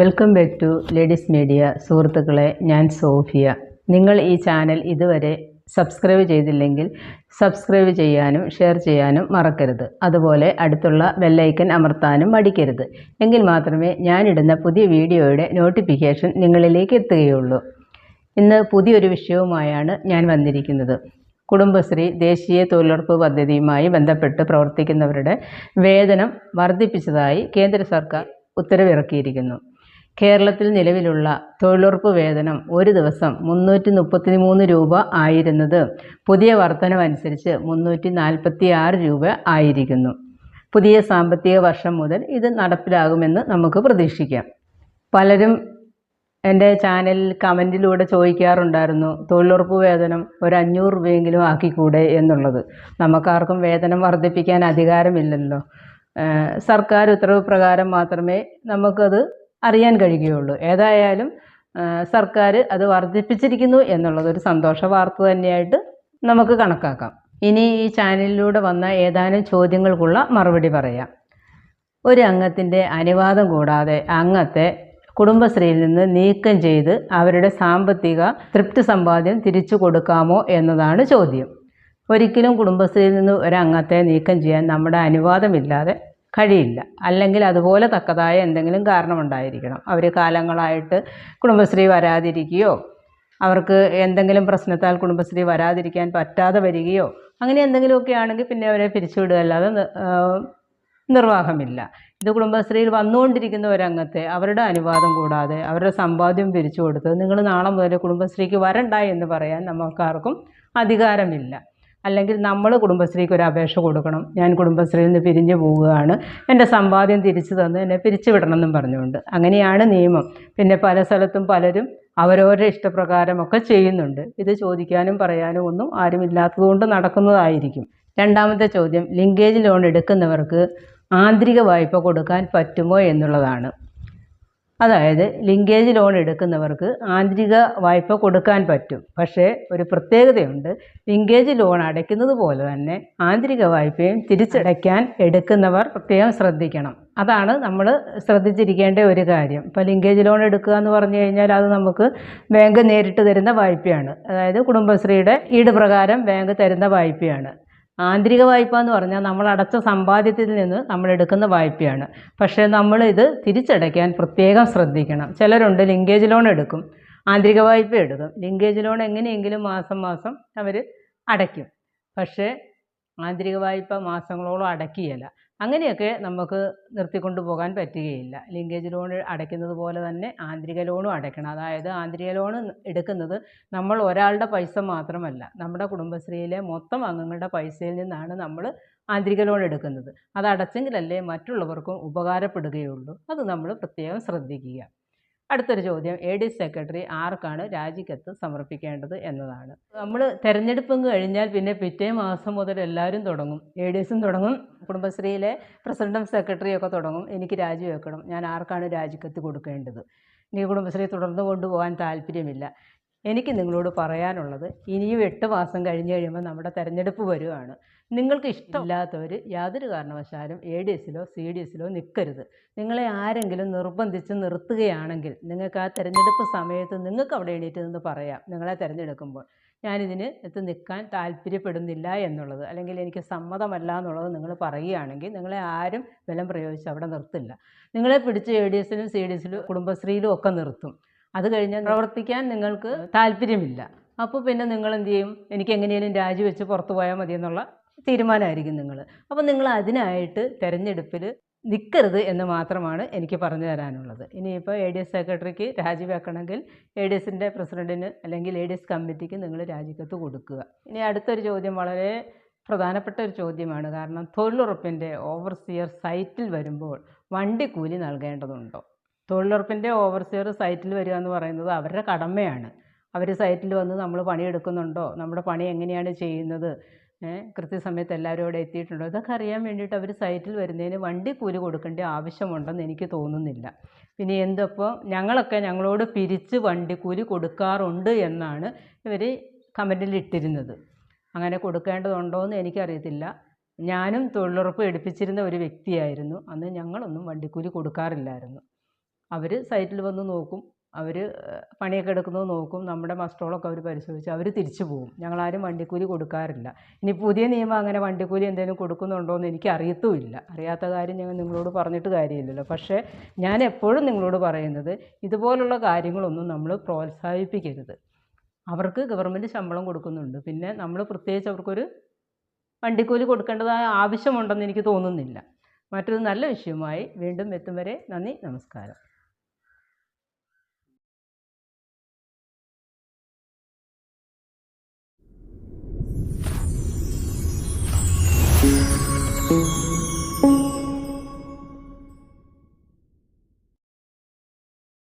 Welcome back to ladies media സുഹൃത്തുക്കളെ ഞാൻ Sophia. നിങ്ങൾ ഈ ചാനൽ ഇതുവരെ സബ്സ്ക്രൈബ് ചെയ്തില്ലെങ്കിൽ സബ്സ്ക്രൈബ് ചെയ്യാനും ഷെയർ ചെയ്യാനും മറക്കരുത്. അതുപോലെ അടുത്തുള്ള ബെല്ലൈക്കൻ അമർത്താനും മടിക്കരുത്. എങ്കിൽ മാത്രമേ ഞാനിടുന്ന പുതിയ വീഡിയോയുടെ നോട്ടിഫിക്കേഷൻ നിങ്ങളിലേക്ക് എത്തുകയുള്ളൂ. ഇന്ന് പുതിയൊരു വിഷയവുമായാണ് ഞാൻ വന്നിരിക്കുന്നത്. കുടുംബശ്രീ ദേശീയ തൊഴിലുറപ്പ് പദ്ധതിയുമായി ബന്ധപ്പെട്ട് പ്രവർത്തിക്കുന്നവരുടെ വേതനം വർദ്ധിപ്പിച്ചതായി കേന്ദ്ര സർക്കാർ ഉത്തരവിറക്കിയിരിക്കുന്നു. കേരളത്തിൽ നിലവിലുള്ള തൊഴിലുറപ്പ് വേതനം ഒരു ദിവസം മുന്നൂറ്റി മുപ്പത്തി മൂന്ന് രൂപ ആയിരുന്നത്. പുതിയ വർധനവനുസരിച്ച് മുന്നൂറ്റി നാൽപ്പത്തി ആറ് രൂപ ആയിരിക്കുന്നു. പുതിയ സാമ്പത്തിക വർഷം മുതൽ ഇത് നടപ്പിലാകുമെന്ന് നമുക്ക് പ്രതീക്ഷിക്കാം. പലരും എന്റെ ചാനലിൽ കമന്റിലൂടെ ചോദിക്കാറുണ്ടായിരുന്നു തൊഴിലുറപ്പ് വേതനം ഒരു അഞ്ഞൂറ് രൂപയെങ്കിലും ആക്കിക്കൂടെ? എന്നുള്ളത്. നമുക്കാർക്കും വേതനം വർദ്ധിപ്പിക്കാൻ അധികാരമില്ലല്ലോ. സർക്കാർ ഉത്തരവ് പ്രകാരം മാത്രമേ നമുക്കത് അറിയാൻ കഴിയുകയുള്ളൂ. ഏതായാലും സർക്കാർ അത് വർദ്ധിപ്പിച്ചിരിക്കുന്നു എന്നുള്ളത് ഒരു സന്തോഷ വാർത്ത തന്നെയായിട്ട് നമുക്ക് കണക്കാക്കാം. ഇനി ഈ ചാനലിലൂടെ വന്ന ഏതാനും ചോദ്യങ്ങൾക്കുള്ള മറുപടി പറയാം. ഒരു അംഗത്തിന്റെ അനുവാദം കൂടാതെ അംഗത്തെ കുടുംബശ്രീയിൽ നിന്ന് നീക്കം ചെയ്ത് അവരുടെ സാമ്പത്തിക തൃപ്തി സമ്പാദ്യം തിരിച്ചു കൊടുക്കാമോ എന്നതാണ് ചോദ്യം. ഒരിക്കലും കുടുംബശ്രീയിൽ നിന്ന് ഒരു അംഗത്തെ നീക്കം ചെയ്യാൻ നമ്മുടെ അനുവാദമില്ലാതെ കഴിയില്ല. അല്ലെങ്കിൽ അതുപോലെ തക്കതായ എന്തെങ്കിലും കാരണമുണ്ടായിരിക്കണം. അവർ കാലങ്ങളായിട്ട് കുടുംബശ്രീ വരാതിരിക്കുകയോ അവർക്ക് എന്തെങ്കിലും പ്രശ്നത്താൽ കുടുംബശ്രീ വരാതിരിക്കാൻ പറ്റാതെ വരികയോ അങ്ങനെ എന്തെങ്കിലുമൊക്കെ ആണെങ്കിൽ പിന്നെ അവരെ പിരിച്ചുവിടുക. അല്ലാതെ നിർവാഹമില്ല. ഇത് കുടുംബശ്രീയിൽ വന്നുകൊണ്ടിരിക്കുന്ന ഒരംഗത്തെ അവരുടെ അനുവാദം കൂടാതെ അവരുടെ സമ്പാദ്യം പിരിച്ചു കൊടുത്ത് നിങ്ങൾ നാളെ മുതൽ കുടുംബശ്രീക്ക് വരണ്ട എന്ന് പറയാൻ നമുക്കാർക്കും അധികാരമില്ല. അല്ലെങ്കിൽ നമ്മൾ കുടുംബശ്രീക്ക് ഒരു അപേക്ഷ കൊടുക്കണം. ഞാൻ കുടുംബശ്രീയിൽ നിന്ന് പിരിഞ്ഞു പോവുകയാണ്. എന്റെ സമ്പാദ്യം തിരിച്ചു തന്ന് എന്നെ പിരിച്ചു വിടണമെന്നും പറഞ്ഞുകൊണ്ട്. അങ്ങനെയാണ് നിയമം. പിന്നെ പല സ്ഥലത്തും പലരും അവരവരുടെ ഇഷ്ടപ്രകാരമൊക്കെ ചെയ്യുന്നുണ്ട്. ഇത് ചോദിക്കാനും പറയാനും ഒന്നും ആരുമില്ലാത്തതുകൊണ്ട് നടക്കുന്നതായിരിക്കും. രണ്ടാമത്തെ ചോദ്യം ലിങ്കേജ് ലോൺ എടുക്കുന്നവർക്ക് ആന്തരിക വായ്പ കൊടുക്കാൻ പറ്റുമോ എന്നുള്ളതാണ്. അതായത് ലിങ്കേജ് ലോൺ എടുക്കുന്നവർക്ക് ആന്തരിക വായ്പ കൊടുക്കാൻ പറ്റും. പക്ഷേ ഒരു പ്രത്യേകതയുണ്ട്. ലിങ്കേജ് ലോൺ അടയ്ക്കുന്നത് പോലെ തന്നെ ആന്തരിക വായ്പയും തിരിച്ചടയ്ക്കാൻ എടുക്കുന്നവർ പ്രത്യേകം ശ്രദ്ധിക്കണം. അതാണ് നമ്മൾ ശ്രദ്ധിച്ചിരിക്കേണ്ട ഒരു കാര്യം. ഇപ്പോൾ ലിങ്കേജ് ലോൺ എടുക്കുക എന്ന് പറഞ്ഞു കഴിഞ്ഞാൽ അത് നമുക്ക് ബാങ്ക് നേരിട്ട് തരുന്ന വായ്പയാണ്. അതായത് കുടുംബശ്രീയുടെ ഈട് പ്രകാരം ബാങ്ക് തരുന്ന വായ്പയാണ്. ആന്തരിക വായ്പ എന്ന് പറഞ്ഞാൽ നമ്മൾ അടച്ച സമ്പാദ്യത്തിൽ നിന്ന് നമ്മൾ എടുക്കുന്ന വായ്പയാണ്. പക്ഷേ നമ്മൾ ഇത് തിരിച്ചടയ്ക്കാൻ പ്രത്യേകം ശ്രദ്ധിക്കണം. ചിലരുണ്ട് ലിങ്കേജ് ലോൺ എടുക്കും. ആന്തരിക വായ്പ എടുക്കും. ലിങ്കേജ് ലോൺ എങ്ങനെയെങ്കിലും മാസം മാസം അവർ അടയ്ക്കും. പക്ഷേ ആന്തരിക വായ്പ മാസങ്ങളോളം അടയ്ക്കുകയില്ല അങ്ങനെയൊക്കെ നമുക്ക് നിർത്തിക്കൊണ്ടു പോകാൻ പറ്റുകയില്ല. ലിങ്കേജ് ലോൺ അടയ്ക്കുന്നത് പോലെ തന്നെ ആന്തരിക ലോണും അടയ്ക്കണം. അതായത് ആന്തരിക ലോൺ എടുക്കുന്നത് നമ്മൾ ഒരാളുടെ പൈസ മാത്രമല്ല നമ്മുടെ കുടുംബശ്രീയിലെ മൊത്തം അംഗങ്ങളുടെ പൈസയിൽ നിന്നാണ് നമ്മൾ ആന്തരിക ലോൺ എടുക്കുന്നത്. അത് അടച്ചെങ്കിലല്ലേ മറ്റുള്ളവർക്കും ഉപകാരപ്പെടുകയുള്ളൂ. അത് നമ്മൾ പ്രത്യേകം ശ്രദ്ധിക്കുക. അടുത്തൊരു ചോദ്യം. എ ഡി സെക്രട്ടറി ആർക്കാണ് രാജിക്കത്ത് സമർപ്പിക്കേണ്ടത് എന്നതാണ്. നമ്മൾ തിരഞ്ഞെടുപ്പ് കഴിഞ്ഞാൽ പിന്നെ പിറ്റേ മാസം മുതൽ എല്ലാവരും തുടങ്ങും. എ ഡി എസും തുടങ്ങും. കുടുംബശ്രീയിലെ പ്രസിഡന്റും സെക്രട്ടറിയും ഒക്കെ തുടങ്ങും. എനിക്ക് രാജിവെക്കണം ഞാൻ ആർക്കാണ് രാജിക്കത്ത് കൊടുക്കേണ്ടത്? എനിക്ക് കുടുംബശ്രീ തുടർന്ന് കൊണ്ടുപോകാൻ താല്പര്യമില്ല. എനിക്ക് നിങ്ങളോട് പറയാനുള്ളത് ഇനിയും എട്ട് മാസം കഴിഞ്ഞ് കഴിയുമ്പോൾ നമ്മുടെ തെരഞ്ഞെടുപ്പ് വരുവാണ്. നിങ്ങൾക്ക് ഇഷ്ടമില്ലാത്തവർ യാതൊരു കാരണവശാലും എ ഡി എസിലോ സി ഡി എസിലോ നിൽക്കരുത് നിങ്ങളെ ആരെങ്കിലും നിർബന്ധിച്ച് നിർത്തുകയാണെങ്കിൽ നിങ്ങൾക്ക് ആ തിരഞ്ഞെടുപ്പ് സമയത്ത് നിങ്ങൾക്ക് അവിടെ എണീറ്റ് നിന്ന് പറയാം നിങ്ങളെ തിരഞ്ഞെടുക്കുമ്പോൾ. ഞാനിതിന് എത്തി നിൽക്കാൻ താല്പര്യപ്പെടുന്നില്ല എന്നുള്ളത് അല്ലെങ്കിൽ എനിക്ക് സമ്മതമല്ല എന്നുള്ളത് നിങ്ങൾ പറയുകയാണെങ്കിൽ നിങ്ങളെ ആരും ബലം പ്രയോഗിച്ച് അവിടെ നിർത്തില്ല. നിങ്ങളെ പിടിച്ച് എ ഡി എസിലും സി ഡി എസിലും കുടുംബശ്രീയിലും ഒക്കെ നിർത്തും. അത് കഴിഞ്ഞ് പ്രവർത്തിക്കാൻ നിങ്ങൾക്ക് താല്പര്യമില്ല. അപ്പോൾ പിന്നെ നിങ്ങൾ എന്ത് ചെയ്യും എനിക്ക് എങ്ങനെയും രാജിവെച്ച് പുറത്തു പോയാൽ മതി എന്നുള്ള തീരുമാനമായിരിക്കും നിങ്ങൾ അപ്പോൾ നിങ്ങൾ അതിനായിട്ട് തിരഞ്ഞെടുപ്പിൽ നിൽക്കരുത് എന്ന് മാത്രമാണ് എനിക്ക് പറഞ്ഞു തരാനുള്ളത്. ഇനിയിപ്പോൾ എ ഡി എസ് സെക്രട്ടറിക്ക് രാജിവെക്കണമെങ്കിൽ എ ഡി എസിന്റെ പ്രസിഡന്റിന് അല്ലെങ്കിൽ എ ഡി എസ് കമ്മിറ്റിക്ക് നിങ്ങൾ രാജിക്കത്ത് കൊടുക്കുക. ഇനി അടുത്തൊരു ചോദ്യം വളരെ പ്രധാനപ്പെട്ട ഒരു ചോദ്യമാണ്. കാരണം തൊഴിലുറപ്പിന്റെ ഓവർസിയർ സൈറ്റിൽ വരുമ്പോൾ വണ്ടി കൂലി നൽകേണ്ടതുണ്ടോ? തൊഴിലുറപ്പിന്റെ ഓവർസിയർ സൈറ്റിൽ വരിക എന്ന് പറയുന്നത് അവരുടെ കടമയാണ്. അവർ സൈറ്റിൽ വന്ന് നമ്മൾ പണിയെടുക്കുന്നുണ്ടോ? നമ്മുടെ പണി എങ്ങനെയാണ് ചെയ്യുന്നത്? കൃത്യസമയത്ത് എല്ലാവരും അവിടെ എത്തിയിട്ടുണ്ടോ? ഇതൊക്കെ അറിയാൻ വേണ്ടിയിട്ട് അവർ സൈറ്റിൽ വരുന്നതിന് വണ്ടി കൂലി കൊടുക്കേണ്ട ആവശ്യമുണ്ടെന്ന് എനിക്ക് തോന്നുന്നില്ല. പിന്നെ എന്തപ്പോൾ ഞങ്ങളൊക്കെ ഞങ്ങളോട് പിരിച്ച് കൂലി കൊടുക്കാറുണ്ട് എന്നാണ് ഇവർ കമന്റിൽ ഇട്ടിരുന്നത്. അങ്ങനെ കൊടുക്കേണ്ടതുണ്ടോ എന്ന് എനിക്കറിയത്തില്ല. ഞാനും തൊഴിലുറപ്പ് എടുപ്പിച്ചിരുന്ന ഒരു വ്യക്തിയായിരുന്നു. അന്ന് ഞങ്ങളൊന്നും വണ്ടിക്കൂലി കൊടുക്കാറില്ലായിരുന്നു. അവർ സൈറ്റിൽ വന്ന് നോക്കും. അവർ പണിയൊക്കെ എടുക്കുന്നത് നോക്കും. നമ്മുടെ മസ്റ്റോളൊക്കെ അവർ പരിശോധിച്ച് അവർ തിരിച്ചു പോകും. ഞങ്ങളാരും വണ്ടിക്കൂലി കൊടുക്കാറില്ല. ഇനി പുതിയ നിയമം അങ്ങനെ വണ്ടിക്കൂലി എന്തെങ്കിലും കൊടുക്കുന്നുണ്ടോ എന്ന് എനിക്ക് അറിയത്തുമില്ല. അറിയാത്ത കാര്യം ഞങ്ങൾ നിങ്ങളോട് പറഞ്ഞിട്ട് കാര്യമില്ലല്ലോ. പക്ഷേ ഞാൻ എപ്പോഴും നിങ്ങളോട് പറയുന്നത് ഇതുപോലുള്ള കാര്യങ്ങളൊന്നും നമ്മൾ പ്രോത്സാഹിപ്പിക്കരുത്. അവർക്ക് ഗവൺമെന്റ് ശമ്പളം കൊടുക്കുന്നുണ്ട്. പിന്നെ നമ്മൾ പ്രത്യേകിച്ച് അവർക്കൊരു വണ്ടിക്കൂലി കൊടുക്കേണ്ടതായ ആവശ്യമുണ്ടെന്ന് എനിക്ക് തോന്നുന്നില്ല. മറ്റൊരു നല്ല വിഷയമായി വീണ്ടും എത്തും വരെ നന്ദി നമസ്കാരം.